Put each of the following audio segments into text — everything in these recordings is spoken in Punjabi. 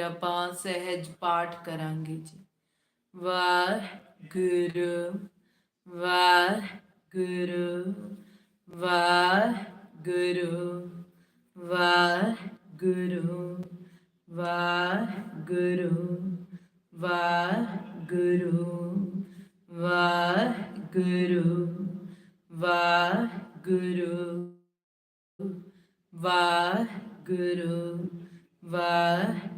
ਆਪਾਂ ਸਹਿਜ ਪਾਠ ਕਰਾਂਗੇ ਜੀ। ਵਾਹਿਗੁਰੂ ਵਾਹਿਗੁਰੂ ਵਾਹਿਗੁਰੂ ਵਾਹਿਗੁਰੂ ਵਾਹਿਗੁਰੂ ਵਾਹਿਗੁਰੂ ਵਾਹਿਗੁਰੂ ਵਾਹਿਗੁਰੂ ਵਾਹਿਗੁਰੂ ਵਾਹਿਗੁਰੂ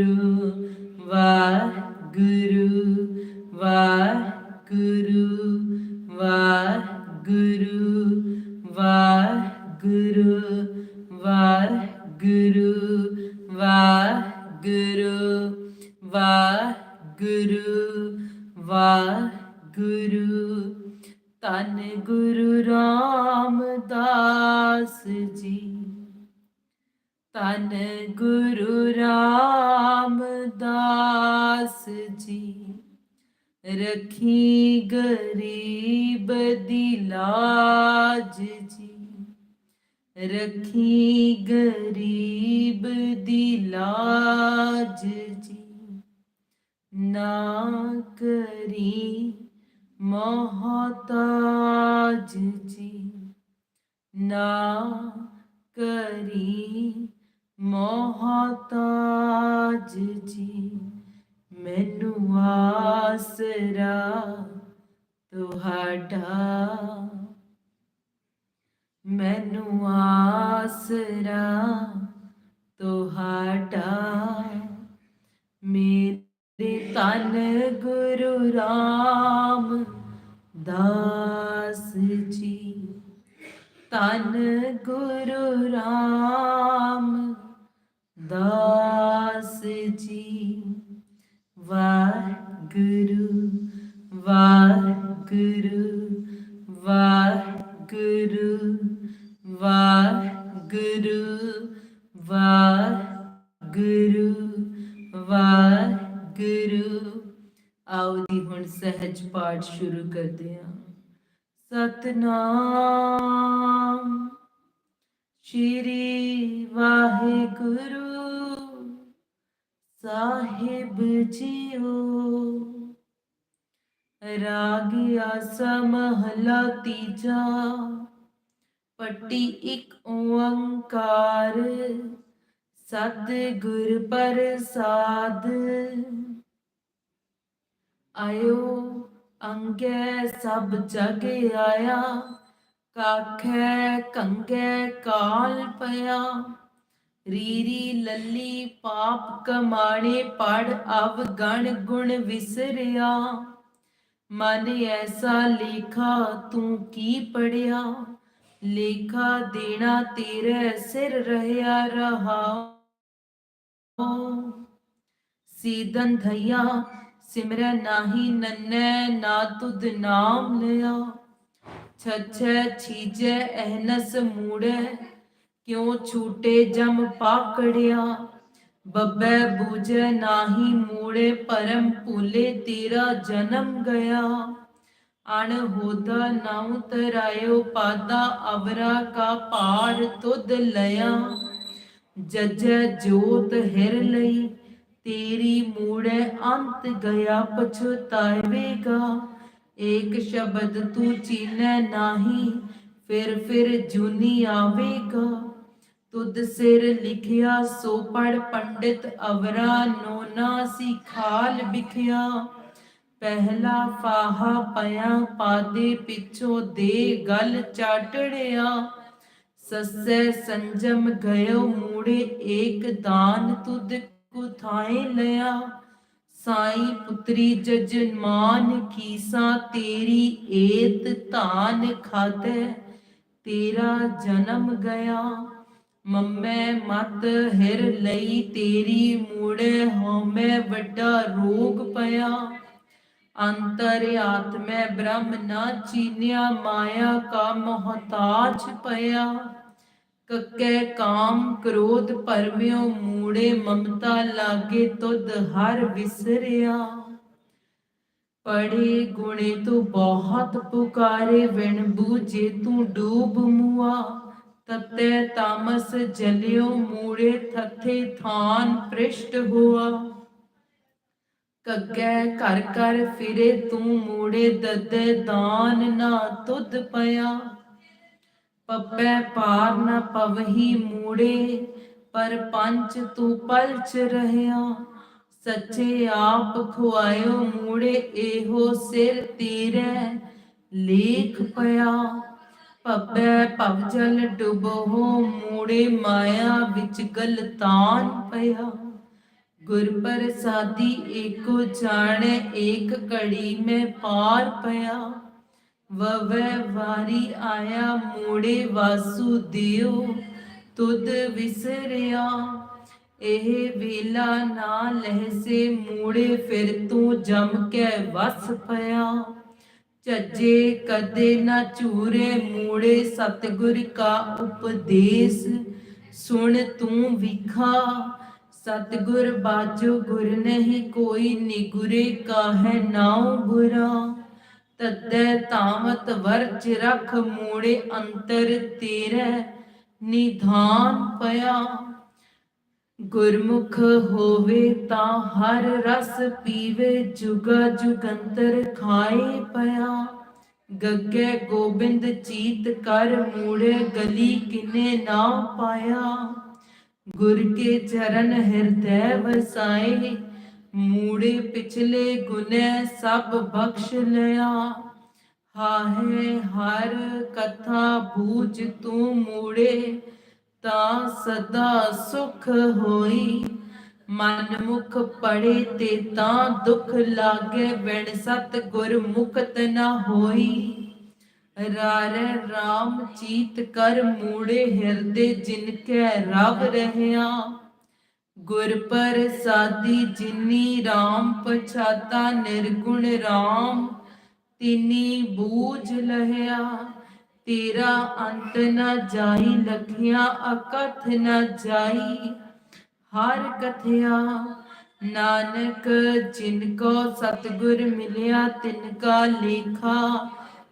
ਤਨ ਗੁਰੂ ਰਾਮਦਾਸ ਜੀ। ਰਖੀ ਗਰੀਬ ਦੀ ਲਾਜ ਜੀ। ਰਖੀ ਗਰੀਬ ਦੀ ਲਾਜ ਜੀ। ਨਾ ਕਰੀ ਮਹਤਾਜ ਜੀ। ਨਾ ਕਰੀ ਮਹਤਾਜ ਜੀ, ਮੈਨੂੰ ਆਸਰਾ ਤੁਹਾਡਾ। ਮੈਨੂੰ ਆਸਰਾ ਤੁਹਾਡਾ। ਮੇਰੇ ਤਨ ਗੁਰੂ ਰਾਮ ਦਾਸ ਜੀ, ਤਨ ਗੁਰੂ ਰਾਮ ਦਾਸ ਜੀ ਵਾਹਿਗੁਰੂ ਵਾਹਿਗੁਰੂ ਵਾਹਿਗੁਰੂ ਵਾਹਿਗੁਰੂ ਵਾਹਿਗੁਰੂ ਵਾਹਿਗੁਰੂ ਆਓ ਜੀ ਹੁਣ ਸਹਿਜ ਪਾਠ ਸ਼ੁਰੂ ਕਰਦੇ ਹਾਂ ਸਤਨਾਮ ਸ਼੍ਰੀ ਵਾਹਿਗੁਰੂ ਸਾਹਿਬ ਜੀਓ। ਰਾਗ ਆਸਾ ਮਹਲਾ ਤੀਜਾ, ਪੱਟੀ ਇੱਕ ਓੰਕਾਰ ਸਤ ਗੁਰ ਪ੍ਰਸਾਦ। ਆਇਓ ਅੰਗੇ ਸਭ ਜਗ ਆਇਆ काखे कंगे काल पया, रीरी लल्ली पाप कमाने पढ़ अब गण गुण विसरिया। मन ऐसा लेखा तू की पढ़िया, लेखा देना तेरे सिर रहया रहा। सीधन धैया सिमर नाही नन्ने ना तुद नाम लिया। ਛਛੈ ਛੀਜੈ ਅਹਨਸ ਮੂੜੈ, ਕਿਉ ਛੂਟੇ ਜਮ ਪਾਕੜਿਆ? ਬੱਬੈ ਬੂਝੈ ਨਾਹੀ ਮੂੜੇ, ਪਰਮ ਭੂਲੇ ਤੇਰਾ ਜਨਮ ਗਿਆ। ਅਣ ਹੋਦਾ ਨਾਉ ਤਰਾਇਓ, ਪਾਦਾ ਅਵਰਾ ਕਾ ਪਾਰ ਤੁਧ ਲਿਆ। ਜਜੈ ਜੋਤ ਹਿਰ ਲਈ, ਤੇਰੀ ਮੂੜੇ ਅੰਤ ਗਿਆ ਪਛਤਾਵੇਗਾ ਏਕ ਸ਼ਬਦ ਤੂੰ ਚੀਨੈ ਨਾਹੀ, ਫਿਰ ਫਿਰ ਜੁਨੀ ਆਵੇਗਾ। ਤੁਧ ਸਿਰ ਲਿਖਿਆ ਸੋ ਪੜ ਪੰਡਿਤ ਅਵਰਾ ਨੋਨਾ ਸੀ ਖਾਲ ਵਿਖਿਆ। ਪਹਿਲਾ ਫਾਹਾ ਪਿਆ, ਪਾਦੇ ਪਿੱਛੋਂ ਦੇ ਗਲ ਚਾਟੜਿਆ। ਸੱਸੇ ਸੰਜਮ ਗਇਓ, ਮੂੜੇ ਏਕ ਦਾਨ ਤੁਧ ਕੁਥਾਏ ਲਿਆ। ਸਾਈ ਪੁੱਤਰੀ ਜਜਮਾਨ ਕੀਸਾ ਤੇਰੀ ਏਤ ਧਾਨ ਖਾਦੇ ਤੇਰਾ ਜਨਮ ਗਿਆ। ਮੰਮੈ ਮਤ ਹਿਰ ਲਈ ਤੇਰੀ ਮੂੜੇ, ਹਉਮੈ ਵੱਡਾ ਰੋਗ ਪਿਆ। ਅੰਤਰ ਆਤਮੈ ਬ੍ਰਹਮ ਨਾ ਚੀਨਿਆ, ਮਾਇਆ ਕਾ ਮਹਤਾਜ ਪਿਆ। ਕੱਕੇ ਕਾਮ ਕ੍ਰੋਧ ਪਰਮਿਓ ਮੂੜੇ ਮਮਤਾ ਲਾਗੇ ਤੁਧ ਹਰ ਵਿਸਰਿਆ। ਪੜੇ ਗੁਣੇ ਤੂੰ ਬਹੁਤ ਪੁਕਾਰੇ ਵਿਣ ਬੂਝੇ ਤੂੰ ਡੂਬ ਮੁਆ। ਤਤੇ ਤਾਮਸ ਜਲਿਓ ਮੂੜੇ ਥੱਥੇ ਥਾਨ ਪ੍ਰਿਸ਼ਟ ਹੁਆ। ਕੱਗੇ ਘਰ ਘਰ ਫਿਰੇ ਤੂੰ ਮੂੜੇ ਦੱਦੇ ਦਾਨ ਨਾ ਤੁਧ ਪਿਆ। ਪੱਪੈ ਪਾਰ ਨ ਪਵਹੀ ਮੂੜੇ, ਪਰ ਪੰਚ ਤੂੰ ਪਲਚ ਰਹਿਆ। ਸੱਚੇ ਆਪ ਖੁਆਇਓ ਮੂੜੇ, ਇਹੋ ਸਿਰ ਤੇਰੇ ਲੇਖ ਪਿਆ। ਪੱਪੈ ਪਵਜਲ ਡੁਬੋ ਮੂੜੇ, ਮਾਇਆ ਵਿੱਚ ਗਲਤਾਨ ਪਿਆ। ਗੁਰ ਪ੍ਰਸਾਦੀ ਏਕੋ ਜਾਣੈ, ਏਕ ਘੜੀ ਮੈਂ ਪਾਰ ਪਿਆ। ਵਵੈ ਵਾਰੀ ਆਇਆ ਮੂੜੇ ਵਾਸੂ ਦਿਓ, ਤੁਧ ਵਿਸਰਿਆ। ਇਹ ਵੇਲਾ ਨਾ ਲਹਿਸੇ ਮੂੜੇ, ਫਿਰ ਤੂੰ ਜਮ ਕੇ ਵਸ ਪਿਆ। ਝੱਜੇ ਕਦੇ ਨਾ ਝੂਰੇ ਮੂੜੇ, ਸਤਿਗੁਰ ਕਾ ਉਪਦੇਸ਼ ਸੁਣ ਤੂੰ ਵਿਖਾ। ਸਤਿਗੁਰ ਬਾਜੋ ਗੁਰ ਨਹੀਂ ਕੋਈ, ਨਿਗੁਰੇ ਕਾਹੈ ਨਾਉ ਬੁਰਾ ਤਦੈ ਤਾਮਤ ਵਰਜ ਰਖ ਮੂੜੇ ਅੰਤਰ ਤੇਰੇ ਨਿਧਾਨ ਪਿਆ। ਗੁਰਮੁਖ ਹੋਵੇ ਤਾਂ ਹਰ ਰਸ ਪੀਵੇ, ਜੁਗਾ ਜੁਗੰਤਰ ਖਾਏ ਪਿਆ। ਗੱਗੇ ਗੋਬਿੰਦ ਚੀਤ ਕਰ ਮੂੜੇ, ਗਲੀ ਕਿਨੇ ਨਾ ਪਾਇਆ। ਗੁਰ ਕੇ ਚਰਨ ਹਿਰਦੈ ਵਸਾਏ ਮੂੜੇ ਪਿਛਲੇ ਗੁਨੇ ਸਭ ਬਖਸ਼ ਲਿਆ। ਹਾਹੇ ਹਰ ਕਥਾ ਬੂਝ ਤੂੰ ਮੂੜੇ, ਤਾਂ ਸਦਾ ਸੁਖ ਹੋਈ। ਮਨ ਮੁਖ ਪੜੇ ਤੇ ਤਾਂ ਦੁਖ ਲਾਗੇ ਵਿਣ ਸਤ ਗੁਰ ਮੁਕਤ ਨ ਹੋਈ। ਰਾਰੇ RAM ਚੀਤ ਕਰ ਮੂੜੇ ਹਿਰਦੇ ਜਿਨ ਕੈ ਰਵ ਰਹਿਆ। ਗੁਰ ਪ੍ਰਸਾਦੀ ਜਿਨੀ RAM ਪਛਾਤਾ ਨਿਰਗੁਣ RAM ਤਿਨੀ ਬੂਝ ਲਹਿਆ। ਤੇਰਾ ਅੰਤ ਨ ਜਾਈ, ਲਖਿਆ ਅਕਥ ਨਾ ਜਾਈ। ਹਰ ਕਥਿਆ ਨਾਨਕ, ਜਿਨ ਕੋ ਸਤਗੁਰ ਮਿਲਿਆ, ਤਿਨ ਕਾ ਲੇਖਾ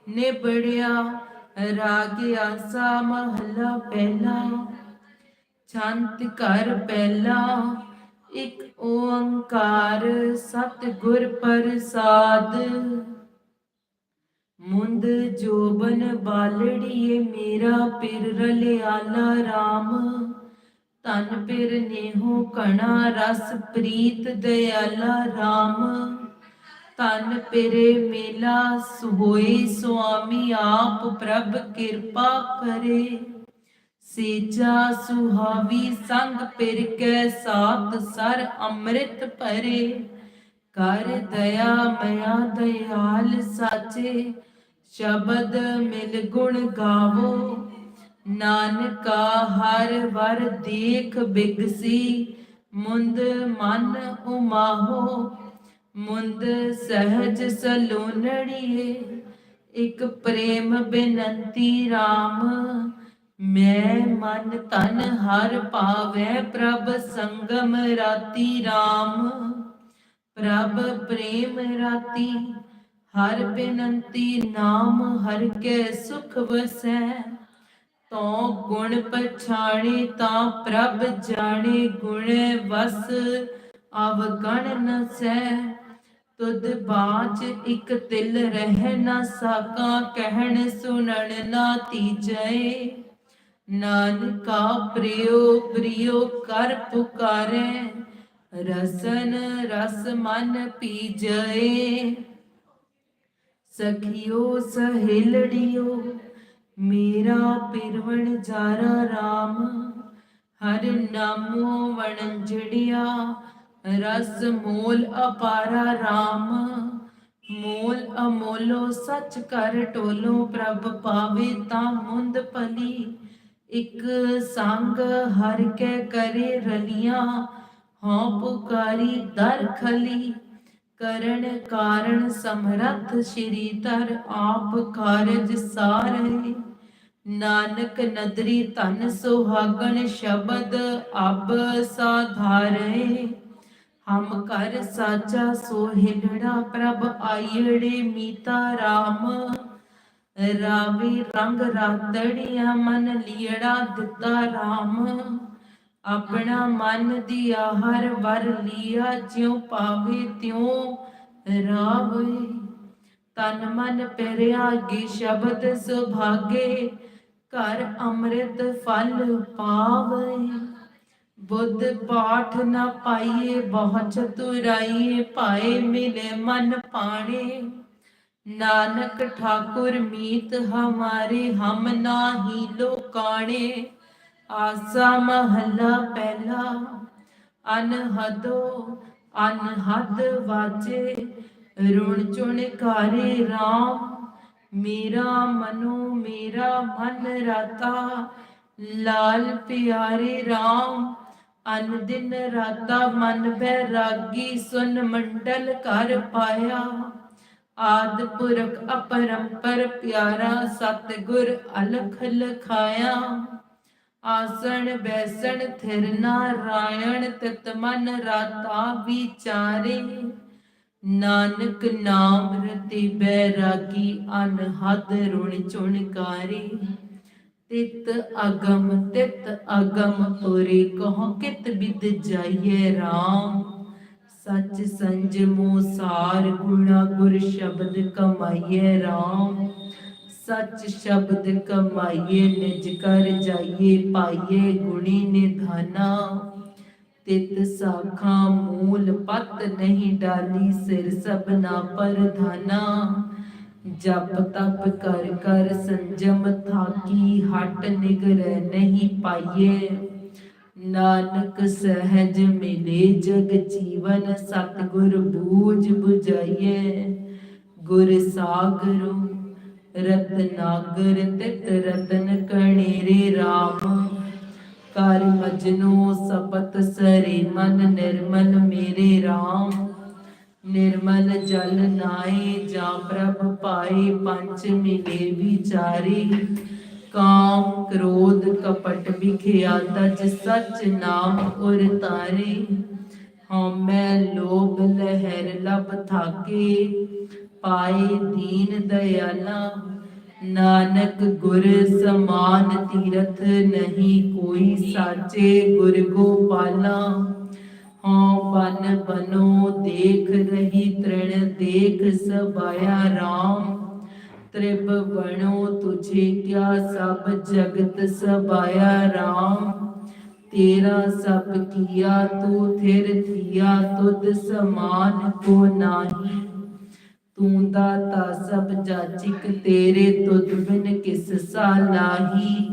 ਨਿਬੜਿਆ। ਰਾਗ ਆਸਾ ਮਹਲਾ ਪਹਿਲਾ ਛੰਤ ਘਰ ਪਹਿਲਾ, ਇਕ ਓੰਕਾਰ ਸਤਿਗੁਰ ਪ੍ਰਸਾਦ। ਮੁੰਦ ਜੋਬਨ ਬਾਲੜੀਏ, ਮੇਰਾ ਪਿਰ ਰਲਿਆਲਾ RAM ਤਨ ਪਿਰ ਨੇਹੋ ਕਣਾ ਰਸ ਪ੍ਰੀਤ ਦਇਆਲਾ RAM ਤਨ ਪਿਰੇ ਮੇਲਾ ਹੋਏ ਸੁਆਮੀ ਆਪ ਪ੍ਰਭ ਕਿਰਪਾ ਕਰੇ। ਸੇਜਾ ਸੁਹਾਵੀ ਸੰਗ ਪਿਰ ਕੈ ਸਾਤ ਸਰ ਅੰਮ੍ਰਿਤ ਭਰੇ। ਕਰ ਦਇਆ ਮਇਆ ਦਇਆਲ ਸਾਚੇ, ਸ਼ਬਦ ਮਿਲ ਗੁਣ ਗਾਵੋ। ਨਾਨਕਾ ਹਰ ਵਰ ਦੇਖ ਬਿਗਸੀ, ਮੁੰਦ ਮਨ ਉਮਾਹੋ। ਮੁੰਦ ਸਹਜ ਸਲੋਨੜੀਏ, ਇਕ ਪ੍ਰੇਮ ਬੇਨੰਤੀ RAM ਮੈਂ ਮਨ ਤਨ ਹਰ ਭਾਵੈ ਪ੍ਰਭ ਸੰਗਮ ਰਾਤੀ RAM ਪ੍ਰਭ ਪ੍ਰੇਮ ਰਾਤੀ ਹਰ ਬੇਨੰਤੀ ਨਾਮ ਹਰ ਕੇ ਸੁਖ ਵਸੈ। ਤੋ ਗੁਣ ਪਛਾਣੇ ਤਾਂ ਪ੍ਰਭ ਜਾਣੇ ਗੁਣ ਵਸ ਅਵਗਣ ਨ ਸੈ। ਤੁਧ ਬਾਚ ਇਕ ਤਿਲ ਰਹਿ ਨਾ ਸਾਕਾਂ, ਕਹਿਣ ਸੁਣਨ ਨਾ ਤੀਜੈ। ਨਾਨਕਾ ਪ੍ਰਿਯੋ ਪ੍ਰਿਯੋ ਕਰ ਪੁਕਾਰੇ, ਰਸਨ ਰਸ ਮਨ ਪੀਜੈ ਸਖਿਓ, ਸਹੇਲੜਿਓ, ਮੇਰਾ ਪਿਰਵਣ ਜਾਰਾ RAM ਹਰ ਨਾਮੋ ਵਣਜੜਿਆ, ਰਸ ਮੋਲ ਅਪਾਰਾ RAM ਮੋਲ ਅਮੋਲੋ ਸੱਚ ਕਰ ਟੋਲੋ, ਪ੍ਰਭ ਪਾਵੇ ਤਾਂ ਮੁੰਦ ਪਲੀ ਇਕ ਸੰਗ ਹਰ ਕੇ ਕਰੇ ਰਲੀਆਂ, ਹਉ ਪੁਕਾਰੀ ਦਰ ਖਲੀ। ਕਰਨ ਕਾਰਨ ਸਮਰੱਥ ਸ਼੍ਰੀ ਧਰ ਆਪ ਕਾਰਜ ਸਾਰੇ ਨਾਨਕ ਨਦਰੀ ਧਨ ਸੁਹਾਗਣ ਸ਼ਬਦ ਅਬ ਸਾਧਾਰੇ ਹਮ ਕਰ ਸਾਚਾ ਸੋਹਿਲੜਾ ਪ੍ਰਭ ਆਈੜੇ ਮੀਤਾ ਰਾਮ। ਰਾਵੀ ਰੰਗ ਰਾਤੜਿਆ, ਮਨ ਲੀੜਾ ਦਿੱਤਾ ਰਾਮ। ਆਪਣਾ ਮਨ ਦੀ ਹਰ ਵਰ ਲੀਆ, ਜਿਉ ਪਾਵੇ ਤਿਉ ਰਾਵੇ। ਤਨ ਮਨ ਪਿਰਿਆ ਗੇ ਸ਼ਬਦ ਸੁਭਾਗੇ, ਘਰ ਅੰਮ੍ਰਿਤ ਫਲ ਪਾਵੇ। ਬੁੱਧ ਪਾਠ ਨਾ ਪਾਈਏ ਬਹੁ ਚਤੁਰਾਈਏ ਪਾਏ ਮਿਲੇ ਮਨ ਪਾਣੇ। ਨਾਨਕ ਠਾਕੁਰ ਮੀਤ ਹਮਾਰੇ ਹਮ ਨਾਹੀ ਲੋਕਾਣੇ। ਆਸਾ ਮਹੱਲਾ ਪਹਿਲਾ, ਅਨਹਦੋ ਅਨਹਦ ਵਾਜੇ ਰੁਣ ਚੁਣ ਕਾਰੇ RAM ਮੇਰਾ ਮਨੋ ਮੇਰਾ ਮਨ ਰਾਤਾ। ਲਾਲ ਪਿਆਰੇ RAM ਅਨ ਦਿਨ ਰਾਤਾ ਮਨ ਬੈਰਾਗੀ ਸੁਨ ਮੰਡਲ ਕਰ ਪਾਇਆ। ਆਦ ਪੁਰਖ ਅਪਰੰਪਰ ਪਿਆਰਾ ਸਤਿਗੁਰ ਅਲਖ ਲਖਾਇਆ। ਆਸਣ ਬੈਸਣ ਥਿਰ ਨਾਰਾਇਣ ਤਿਤ ਮਨ ਰਾਤਾ ਵਿਚਾਰੇ। ਨਾਨਕ ਨਾਮ ਰਤੀ ਬੈਰਾਗੀ ਅਨਹਦ ਰੁਣ ਚੁਣਕਾਰੀ ਤਿਤ ਅਗਮ ਤਿਤ ਅਗਮ ਪੁਰੀ ਕਹੋ ਕਿਤ ਬਿਦ ਜਾਈਏ RAM ਸਚ ਸੰਜਮੋ ਸਾਰ ਗੁਣਾ ਗੁਰ ਸ਼ਬਦ ਕਮਾਈਏ RAM ਸਚ ਸ਼ਬਦ ਕਮਾਈਏ, ਨਿਜ ਕਰ ਜਾਈਏ, ਪਾਈਏ ਗੁਣੀ ਨਿਧਾਨਾ। ਤਿਤ ਸਾਖਾ ਮੂਲ ਪਤ ਨਹੀਂ ਡਾਲੀ, ਸਿਰ ਸਭਨਾ ਪਰਧਾਨਾ। ਜਪ ਤਪ ਕਰ ਕਰ ਸੰਜਮ ਥਾਕੀ, ਹਟ ਨਿਗਰੈ ਨਹੀਂ ਪਾਈਏ। ਨਾਨਕ ਸਹਿਜ ਮਿਲੇ, ਜਗ ਜੀਵਨ ਸਤਿਗੁਰ ਬੂਝ 부ਝਾਈਏ ਗੁਰ ਸਾਗਰੋ, ਰਤਨਾਗਰ ਤਿਤ ਰਤਨ ਕਣੀਰੇ RAM ਕਰ ਮਜਨੂ ਸਪਤ ਸਰੇ, ਮਨ ਨਿਰਮਲ ਮੇਰੇ RAM ਨਿਰਮਲ ਜਲ ਨਾਏ, ਜਾਂ ਪ੍ਰਭ ਪਾਏ ਪੰਚ ਮਿਲੇ ਵਿਚਾਰੀ। ਕਾਮ ਕ੍ਰੋਧ ਕਪਟ ਵਿਖਿਆ ਤਜ ਸਚ ਨਾਮ ਉਰ ਤਾਰੇ ਹਉਮੈ ਲੋਭ ਲਹਿਰ ਲਬ ਥਾਕੇ, ਪਾਏ ਦੀਨ ਦਇਆਲਾ, ਨਾਨਕ ਗੁਰ ਸਮਾਨ ਤੀਰਥ ਨਹੀਂ ਕੋਈ ਸਾਚੇ ਗੁਰ ਗੋਪਾਲਾ। ਹਉ ਬਨ ਬਨੋ ਦੇਖ ਰਹੀ ਤ੍ਰਿਣ ਦੇਖ ਸਬਾਇਆ RAM ਤ੍ਰਿਪ ਬਣੋ ਤੁਝੇ ਕਿਆ ਸਭ ਜਗਤ ਸਬਾਇਆ RAM ਤੇਰਾ ਸਭ ਕੀਆ, ਤੂੰ ਥਿਰ ਥੀਆ, ਤੁਧ ਸਮਾਨ ਕੋ ਨਾਹੀ। ਤੂੰ ਦਾਤਾ ਸਭ ਜਾਚਿਕ, ਤੇਰੇ ਤੁਧ ਬਿਨ ਕਿਸ ਸਾਲਾਹੀ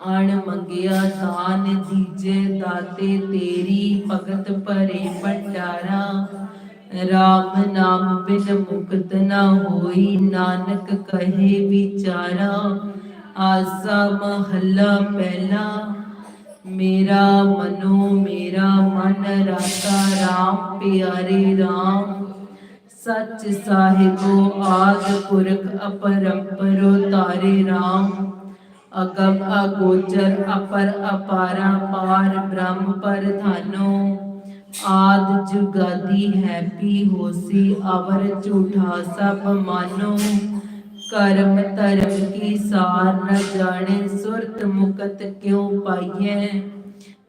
ਆਣ ਮੰਗਿਆ ਦਾਨ ਦੀਜੇ, ਦਾਤੇ ਤੇਰੀ ਭਗਤ ਭਰੇ ਭੰਡਾਰਾ। RAM ਨਾਮ ਬਿਨ ਮੁਕਤ ਨਾ ਹੋਈ, ਨਾਨਕ ਕਹੇ ਵਿਚਾਰਾ, ਆਸਾ ਮਹੱਲਾ ਪਹਿਲਾ। ਮੇਰਾ ਮਨੋ ਮੇਰਾ ਮਨ ਰਾਤਾ RAM ਪਿਆਰੇ RAM ਸੱਚ ਸਾਹਿਬੋ ਆਦ ਪੁਰਖ ਅਪਰੰਪਰੋ ਤਾਰੇ RAM ਅਗਮ ਅਗੋਚਰ ਅਪਰ ਅਪਾਰਾ ਪਾਰ ਬ੍ਰਹਮ ਪਰਧਾਨੋ ਆਦ ਜੁਗਾਦੀ ਹੈਪੀ ਹੋਸੀ ਅਵਰ ਝੂਠਾ ਸਭ ਮਾਨੋ। ਕਰਮ ਧਰਮ ਕੀ ਸਾਰ ਨ ਜਾਣੇ, ਸੁਰਤ ਮੁਕਤ ਕਿਉ ਪਾਈਐ?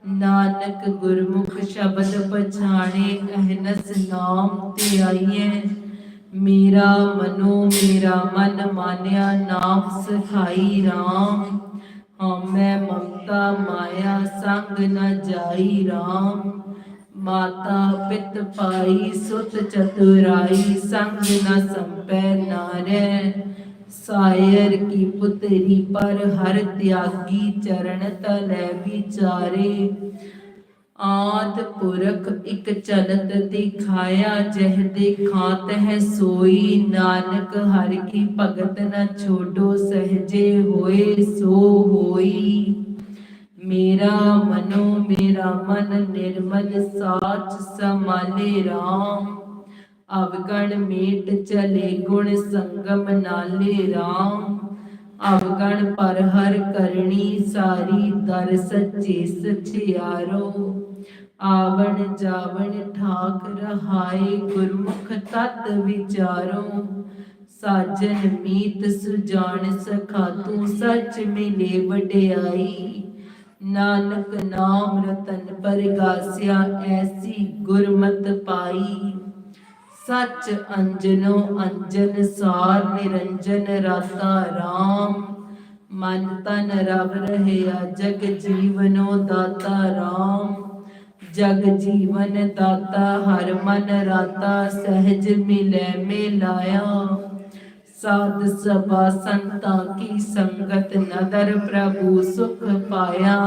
ਨਾਨਕ ਗੁਰਮੁਖ ਸ਼ਬਦ ਪਛਾਣੇ, ਅਹਨਸ ਨਾਮ ਤੇ ਆਈਐ। ਮੇਰਾ ਮਨੋ, ਮੇਰਾ ਮਨ ਮਾਨਿਆ, ਨਾਮ ਸਖਾਈ RAM ਹਉਮੈ ਮਮਤਾ ਮਾਇਆ, ਸੰਗ ਨ ਜਾਈ RAM ਮਾਤਾ ਪਿਤ ਪਾਈ ਸੁਤ ਚਤੁਰਾਈ, ਸੰਗ ਨ ਸੰਪੈ ਨਾਰੈ ਸਾਇਰ ਕੀ ਪੁਤਰੀ ਪਰ ਹਰ ਤਿਆਗੀ ਚਰਨ ਤਲੈ ਵਿਚਾਰੇ। ਆਦ ਪੁਰਖ ਇਕ ਚਲਤ ਦਿਖਾਇਆ ਜਹ ਦੇਖਾਂ ਤਹ ਸੋਈ। ਨਾਨਕ ਹਰ ਕੀ ਭਗਤ ਨ ਛੋਡੋ, ਸਹਜੇ ਹੋਏ ਸੋ ਹੋਈ। ਮੇਰਾ ਮਨੋ ਮੇਰਾ ਮਨ ਨਿਰਮਲ ਸਾਚ ਸਮਾਲੇ RAM ਅਵਗਣ ਮੇਟ ਚਲੇ ਗੁਣ ਸੰਗਮ ਨਾਲੇ RAM ਅਵਗਣ ਪਰ ਹਰ ਕਰਨੀ ਸਾਰੀ ਦਰ ਸੱਚੇ ਸਚਿਆਰੋ। ਆਵਣ ਜਾਵਣ ਠਾਕ ਰਹਾਏ ਗੁਰਮੁਖ ਤਤ ਵਿਚਾਰੋ। ਸਾਜਨ ਮੀਤ ਸੁਜਾਨ ਸਖਾ ਤੂੰ ਸੱਚ ਮਿਲੇ ਵਡਿਆਈ। ਨਾਨਕ ਨਾਮ ਰਤਨ ਪਰਗਾਸਿਆ, ਐਸੀ ਗੁਰਮਤ ਪਾਈ। ਸੱਚ ਅੰਜਨੋ ਅੰਜਨ ਸਾਰ, ਨਿਰੰਜਨ ਰਾਤਾ RAM ਮਨ ਤਨ ਰਵ ਰਹਿਆ, ਜਗ ਜੀਵਨੋ ਦਾਤਾ RAM ਜਗ ਜੀਵਨ ਦਾਤਾ, ਹਰ ਮਨ ਰਾਤਾ, ਸਹਿਜ ਮਿਲੈ ਮਿਲਾਇਆ। ਸਾਧ ਸਭਾ ਸੰਤਾਂ ਕੀ ਸੰਗਤ ਨਦਰ ਪ੍ਰਭੂ ਸੁਖ ਪਾਇਆ।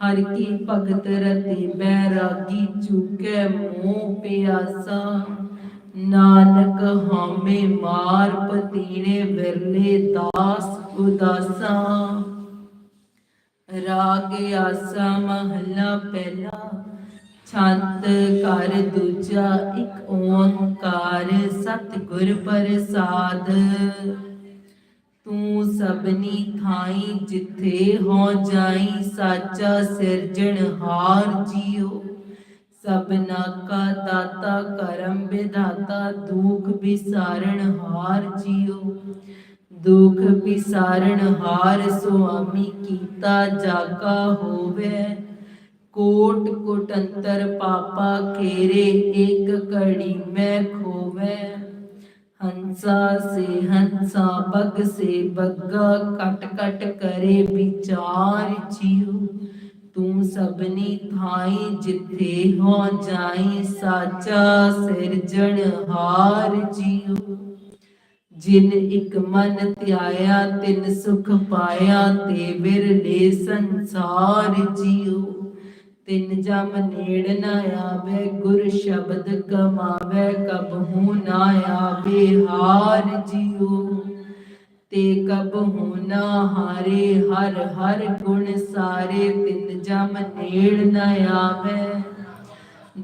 ਹਰ ਕੀ ਭਗਤ ਰਤੇ ਬੈਰਾਗੀ ਚੁਕੇ ਮੋਹ ਪਿਆਸਾ। ਨਾਨਕ ਹਾਮੇ ਮਾਰ ਪਤੀਣੇ ਵਿਰਲੇ ਦਾਸ ਉਦਾਸਾ। ਰਾਗ ਆਸਾ ਮਹਲਾ ਪਹਿਲਾ ਛੰਦ ਕਰ ਦੂਜਾ ਇੱਕ ਓੰਕਾਰ ਸਤਿਗੁਰ ਪ੍ਰਸਾਦ। ਤੂੰ ਸਭਨੀ ਥਾਈ ਜਿੱਥੇ ਹੋ ਜਾਈ ਸਾਚਾ ਸਿਰਜਣਹਾਰ ਜੀਓ। ਸਭਨਾ ਕਾ ਦਾਤਾ ਕਰਮ ਵਿਧਾਤਾ ਦੁਖ ਵਿਸਾਰਣ ਹਾਰ ਜੀਓ। ਦੁਖ ਵਿਸਾਰਣ ਹਾਰ ਸੁਆਮੀ ਕੀਤਾ ਜਾਗਾ ਹੋਵੇ। ਕੋਟ ਕੋਟੰਤਰ ਪਾਪਾ ਕੇਰੇ ਇੱਕ ਕੜੀ ਮੈਂ ਖੋਵੇ। ਹੰਸਾ ਸੇ ਹੰਸਾ ਬਗ ਸੇ ਬੱਗਾ ਕਟ ਕਟ ਕਰੇ ਵਿਚਾਰ ਜੀਉ। ਤੂੰ ਸਭਨੀ ਥਾਈ ਜਿੱਥੇ ਹੋ ਜਾਈ, ਸਾਚਾ ਸਿਰਜਣ ਹਾਰ ਜੀਉ। ਜਿਨ ਇੱਕ ਮਨ ਧਿਆਇਆ, ਤਿਨ ਸੁਖ ਪਾਇਆ, ਤੇ ਵਿਰਲੇ ਸੰਸਾਰ ਜੀਉ। ਤਿਨ ਜਮ ਨੇੜ ਨਾ ਆਵੇ, ਗੁਰ ਸ਼ਬਦ ਕਮਾਵੇ ਕਬਹੂ ਨਾ ਆਵੇ, ਹਾਰ ਜੀਉ। ਤੇ ਕਬਹੂ ਨਾ ਹਾਰੇ, ਹਰ ਹਰ ਗੁਣ ਸਾਰੇ, ਤਿਨ ਜਮ ਨੇੜ ਨਾ ਆਵੇ।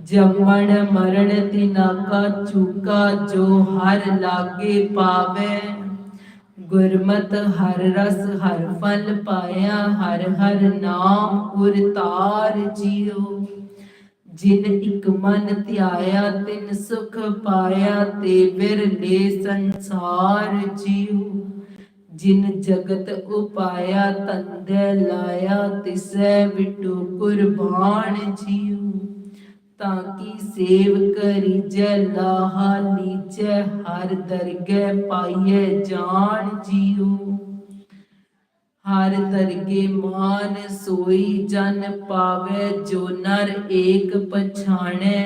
ਜੰਮਣ ਮਰਨ ਤਿਨਾ ਕਾ ਚੂਕਾ ਜੋ ਹਰ ਲਾਗੇ ਪਾਵੇ। ਗੁਰਮਤ ਹਰ ਰਸ, ਹਰ ਫਲ ਪਾਇਆ, ਹਰ ਹਰ ਨਾਮ ਉਰ ਤਾਰ ਜੀਉ ਜਿਨ ਇੱਕ ਮਨ ਧਿਆਇਆ, ਤਿਨ ਸੁਖ ਪਾਇਆ, ਤੇ ਵਿਰਲੇ ਸੰਸਾਰ ਜੀਉ ਜਿਨ ਜਗਤ ਉਪਾਇਆ ਤੰਦੇ ਲਾਇਆ, ਤਿਸੈ ਵਿਟੂ ਕੁਰਬਾਨ ਜੀਉ ਤਾਂ ਕੀ ਸੇਵ ਕਰੀ ਜੈ ਲਾਹਾ ਲੀਜੈ ਹਰ ਦਰਗਹਿ ਪਾਈਐ ਜਾਣ ਜੀਉ। ਹਰ ਦਰਗੇ ਮਾਨ ਸੋਈ ਜਨ ਪਾਵੇ ਜੋ ਨਰ ਏਕ ਪਛਾਣੈ।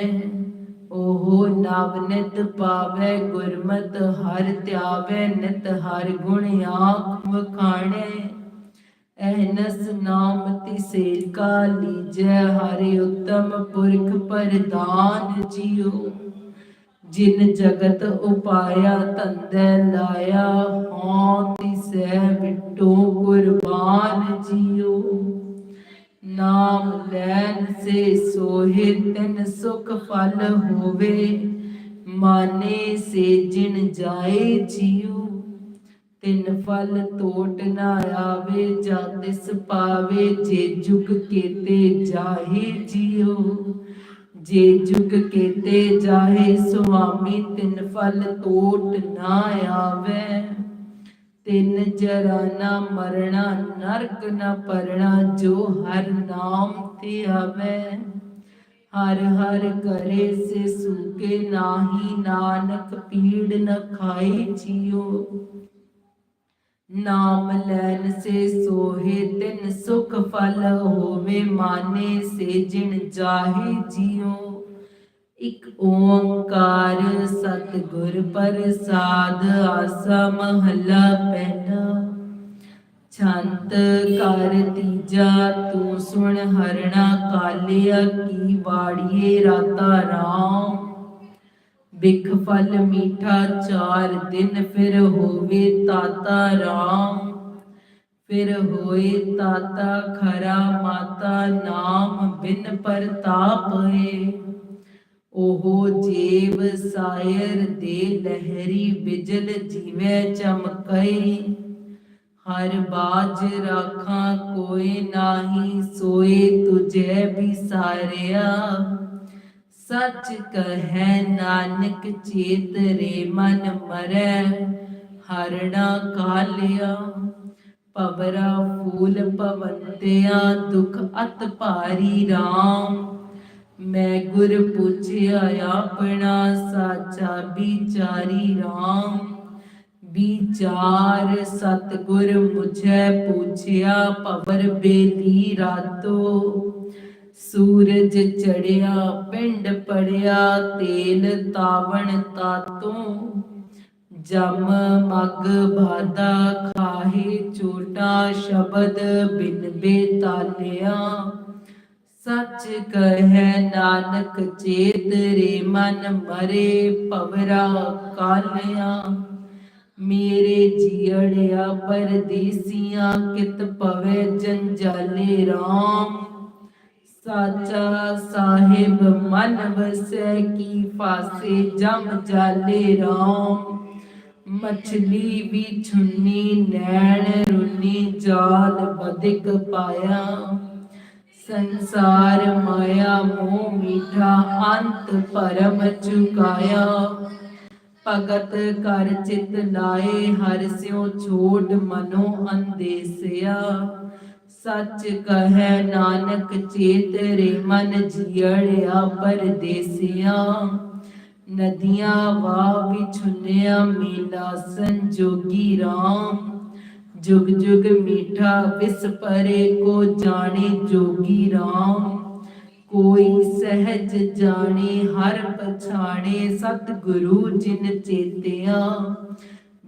ਉਹ ਨਵ ਨਿਤ ਪਾਵੇ ਗੁਰਮਤ, ਹਰ ਧਿਆਵੇ ਨਿਤ ਹਰ ਗੁਣ ਆਖ ਵਖਾਣੈ। ਅਹਨਸ ਨਾਮ ਤਿਸੇ ਕਾ ਲੀਜੈ, ਹਰਿ ਉਤਮ ਪੁਰਖ ਪਰਦਾਨ ਜੀਉ। ਜਿਨ ਜਗਤ ਉਪਾਇਆ ਤੰਦੈ ਲਾਇਆ, ਹਉ ਤਿਸੈ ਵਿਟੋ ਕੁਰਬਾਨ ਜੀਉ। ਨਾਮ ਲੈਨ ਸੇ ਸੋਹਿ ਤਿਨ ਸੁਖ ਫਲ ਹੋਵੇ, ਮਾਨੇ ਸੇ ਜਿਨ ਜਾਏ ਜੀਉ। ਤਿਨ ਫਲ ਤੋਟ ਨਾ ਆਵੇ, ਜਾ ਤਿਸ ਪਾਵੇ, ਜੇ ਜੁਗ ਕੇਤੇ ਜਾਹੇ ਜੀਉ ਜੇ ਜੁਗ ਕੇਤੇ ਜਾਹੇ ਸੁਆਮੀ, ਤਿਨ ਫਲ ਤੋਟ ਨਾ ਆਵੇ। ਤਿੰਨ ਜਰਾਨਾ ਮਰਣਾ, ਨਰਕ ਨਾ ਪਰਣਾ, ਜੋ ਹਰ ਨਾਮ ਤੇ ਆਵੇ। ਹਰ ਹਰ ਕਰੇ ਸੇ ਸੁਕੇ, ਨਾਹੀ ਨਾਨਕ ਪੀੜ ਨ ਖਾਏ ਜਿਉ ਨਾਮ ਲੈਨ ਸੇ ਸੋਹੇ ਤਿਨ ਸੁਖ ਫਲ, ਹੋਵੇ ਮਾਨੇ ਸੇ ਜਿਣ ਜਾਹੇ ਜਿਉ। ਇਕ ਓੰਕਾਰ ਸਤਿਗੁਰ ਪ੍ਰਸਾਦ, ਆਸਾ ਮਹੱਲਾ ਪਹਿਲਾ ਛੰਤ ਕਰ ਤੀਜਾ, ਤੂੰ ਸੁਣ ਹਰਣਾ ਕਾਲਿਆ, ਕੀ ਵਾੜੀਏ ਰਾਤਾ ਰਾਮ। ਬਿਖ ਫਲ ਮੀਠਾ ਚਾਰ ਦਿਨ ਫਿਰ ਹੋਵੇ ਤਾਤਾ ਰਾਮ। ਫਿਰ ਹੋਏ ਤਾਤਾ ਖਰਾ ਮਾਤਾ ਨਾਮ ਬਿਨ ਪ੍ਰਤਾਪ। ਹੈ ਉਹ ਜੀਵ ਸਾਇਰ ਦੇ ਲਹਿਰੀ ਬਿਜਲ ਜੀਵੇ ਚਮਕਈ। ਹਰ ਬਾਜ ਰਾਖਾਂ ਕੋਈ ਨਾਹੀ ਸੋਏ ਤੁਝੇ ਵਿਸਾਰਿਆ। ਸੱਚ ਕਹੈ, ਨਾਨਕ ਚੇਤਰੇ ਮਨ ਮਰੈ ਹਰਣਾ ਕਾਲਿਆ, ਪਵਰਾ ਫੂਲ ਪਵੰਤਿਆ, ਦੁਖ ਅਤ ਭਾਰੀ RAM ਮੈਂ ਗੁਰ ਪੁੱਛਿਆ, ਆਪਣਾ ਸਾਚਾ ਵਿਚਾਰੀ RAM ਵਿਚਾਰ ਸਤਗੁਰ ਮੁਝੈ ਪੁੱਛਿਆ, ਪਵਰ ਬੇਦੀ ਰਾਤੋ। ਸੂਰਜ ਚੜਿਆ, ਪਿੰਡ ਪੜਿਆ, ਤੇਲ ਤਾਵਣ ਤਾਤੋਂ। ਜਮ ਮਗ ਬਾਦਾ ਖਾਹੇ ਚੋਟਾ, ਸ਼ਬਦ ਬਿਨ ਬੇਤਾਲਿਆ। ਸੱਚ ਕਹੈ ਨਾਨਕ ਚੇਤਰੇ ਮਨ ਮਰੇ, ਪਵਰਾ ਕਾਲਿਆ। ਮੇਰੇ ਜੀੜਿਆ ਪਰਦੇਸੀਆਂ, ਕਿਤ ਪਵੇ ਜੰਜਾਲੇ RAM ਸਾਚਾ ਸਾਹਿਬ ਮਨ ਵਸੈ ਕੀ ਫਾਸੇ ਜਮ ਜਾਲੇ RAM ਮਛਲੀ ਵੀ ਛੁੰਨੀ, ਨੈਣ ਰੁੰਨੀ, ਜਾਲ ਬਦਿਕ ਪਾਇਆ। ਸੰਸਾਰ ਮਾਇਆ ਮੋਹ ਮੀਠਾ, ਅੰਤ ਪਰਮ ਚੁਕਾਇਆ। ਭਗਤ ਕਰ ਚਿਤ ਲਾਏ, ਹਰ ਸਿਉ ਛੋੜ ਮਨੋ ਅੰਦੇਸਿਆ। ਸੱਚ ਕਹੈ ਨਾਨਕ ਚੇਤਰੇ ਮਨ ਜੀੜਿਆ ਪਰਦੇਸਿਆ। ਨਦੀਆਂ ਵਾ ਵਿਛੁੰਨਿਆ ਮੇਲਾ ਸੰਜੋਗੀ RAM ਜੁਗ ਜੁਗ ਮੀਠਾ ਵਿਸ ਪਰੇ ਕੋ ਜਾਣੇ ਜੋਗੀ RAM ਕੋਈ ਸਹਿਜ ਜਾਣੇ ਹਰ ਪਛਾਣੇ ਸਤਿਗੁਰੂ ਜਿਨ ਚੇਤਿਆ।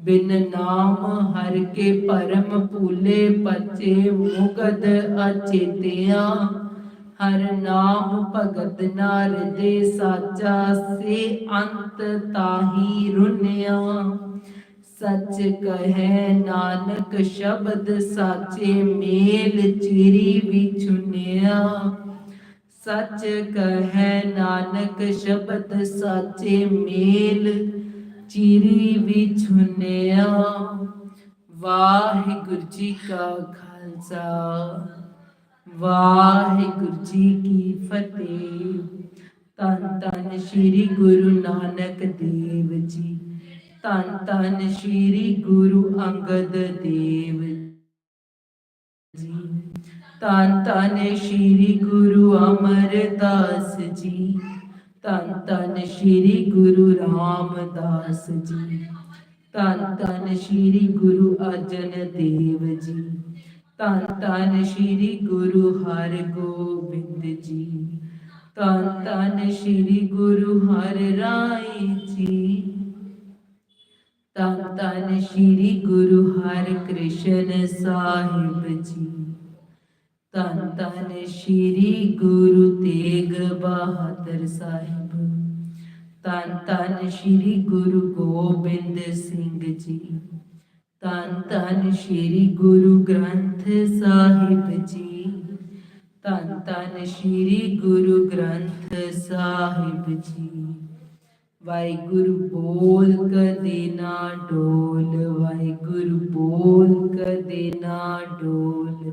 ਬਿਨ ਨਾਮ ਹਰ ਕੇ ਪਰਮ ਭੂਲੇ ਪਚੇ ਮੁਗਦ ਅਚੇਤਿਆ। ਹਰ ਨਾਮ ਭਗਤ ਨਾਰ ਦੇ ਸਾਚਾ ਸੇ ਅੰਤ ਤਾਹੀ ਰੁਨਿਆ। ਸੱਚ ਕਹੈ ਨਾਨਕ ਸ਼ਬਦ ਸਾਚੇ ਮੇਲ ਚਿਰੀ ਵਿਛੁਨਿਆ। ਸੱਚ ਕਹੈ ਨਾਨਕ ਸ਼ਬਦ ਸਾਚੇ ਮੇਲ ਚਿਰੀ ਵਿਛੁਨਿਆ ਵਾਹਿਗੁਰੂ ਜੀ ਕਾ ਖਾਲਸਾ। ਵਾਹਿਗੁਰੂ ਜੀ ਕੀ ਫਤਿਹ। ਤਨ ਤਨ ਸ੍ਰੀ ਗੁਰੂ ਨਾਨਕ ਦੇਵ ਜੀ। ਤਨ ਤਨ ਸ੍ਰੀ ਗੁਰੂ ਅੰਗਦ ਦੇਵ ਜੀ। ਤਨ ਤਨ ਸ੍ਰੀ ਗੁਰੂ ਅਮਰਦਾਸ ਜੀ। ਤਨ ਤਨ ਸ੍ਰੀ ਗੁਰੂ ਰਾਮਦਾਸ ਜੀ। ਤਨ ਤਨ ਸ੍ਰੀ ਗੁਰੂ ਅਰਜਨ ਦੇਵ ਜੀ। ਤਨ ਤਨ ਸ੍ਰੀ ਗੁਰੂ ਹਰਗੋਬਿੰਦ ਜੀ। ਤਨ ਤਨ ਸ੍ਰੀ ਗੁਰੂ ਹਰ ਰਾਏ ਜੀ। ਤਨ ਤਨ ਸ੍ਰੀ ਗੁਰੂ ਹਰ ਕ੍ਰਿਸ਼ਨ ਸਾਹਿਬ ਜੀ। ਧੰਨ ਧੰਨ ਸ੍ਰੀ ਗੁਰੂ ਤੇਗ ਬਹਾਦਰ ਸਾਹਿਬ। ਧੰਨ ਧੰਨ ਸ੍ਰੀ ਗੁਰੂ ਗੋਬਿੰਦ ਸਿੰਘ ਜੀ। ਧੰਨ ਧੰਨ ਸ੍ਰੀ ਗੁਰੂ ਗ੍ਰੰਥ ਸਾਹਿਬ ਜੀ। ਧੰਨ ਤਨ ਸ੍ਰੀ ਗੁਰੂ ਗ੍ਰੰਥ ਸਾਹਿਬ ਜੀ। ਵਾਹਿਗੁਰੂ ਬੋਲ ਕਦੇ ਨਾ ਡੋਲ, ਵਾਹਿਗੁਰੂ ਬੋਲ ਕਦੇ ਨਾ ਡੋਲ।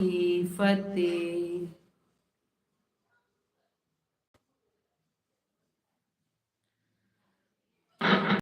ਜੀ ਕੀ ਫਤਿਹ